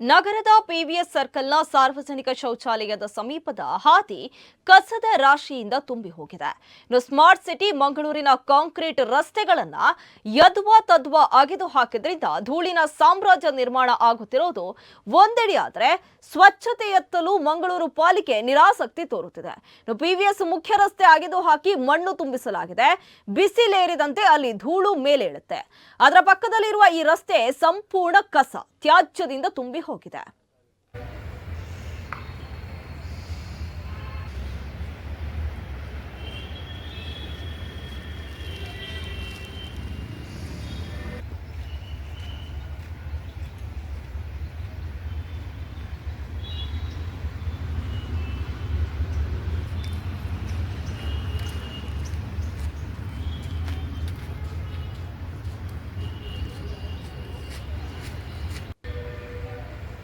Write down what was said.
ನಗರದ ಪಿವಿಎಸ್ ಸರ್ಕಲ್ನ ಸಾರ್ವಜನಿಕ ಶೌಚಾಲಯದ ಸಮೀಪದ ಹಾದಿ ಕಸದ ರಾಶಿಯಿಂದ ತುಂಬಿ ಹೋಗಿದೆ. ಇನ್ನು ಸ್ಮಾರ್ಟ್ ಸಿಟಿ ಮಂಗಳೂರಿನ ಕಾಂಕ್ರೀಟ್ ರಸ್ತೆಗಳನ್ನ ಯದ್ವಾ ತದ್ವಾ ಅಗೆದು ಹಾಕಿದ್ರಿಂದ ಧೂಳಿನ ಸಾಮ್ರಾಜ್ಯ ನಿರ್ಮಾಣ ಆಗುತ್ತಿರೋದು ಒಂದೆಡೆಯಾದ್ರೆ ಸ್ವಚ್ಛತೆಯತ್ತಲೂ ಮಂಗಳೂರು ಪಾಲಿಕೆ ನಿರಾಸಕ್ತಿ ತೋರುತ್ತಿದೆ. ಇನ್ನು ಪಿವಿಎಸ್ ಮುಖ್ಯ ರಸ್ತೆ ಅಗೆದು ಹಾಕಿ ಮಣ್ಣು ತುಂಬಿಸಲಾಗಿದೆ. ಬಿಸಿಲೇರಿದಂತೆ ಅಲ್ಲಿ ಧೂಳು ಮೇಲೇಳುತ್ತೆ ಅದರ ಪಕ್ಕದಲ್ಲಿರುವ ಈ ರಸ್ತೆ ಸಂಪೂರ್ಣ ಕಸ ತ್ಯಾಜ್ಯದಿಂದ ತುಂಬಿ ಹೋಗಿದೆ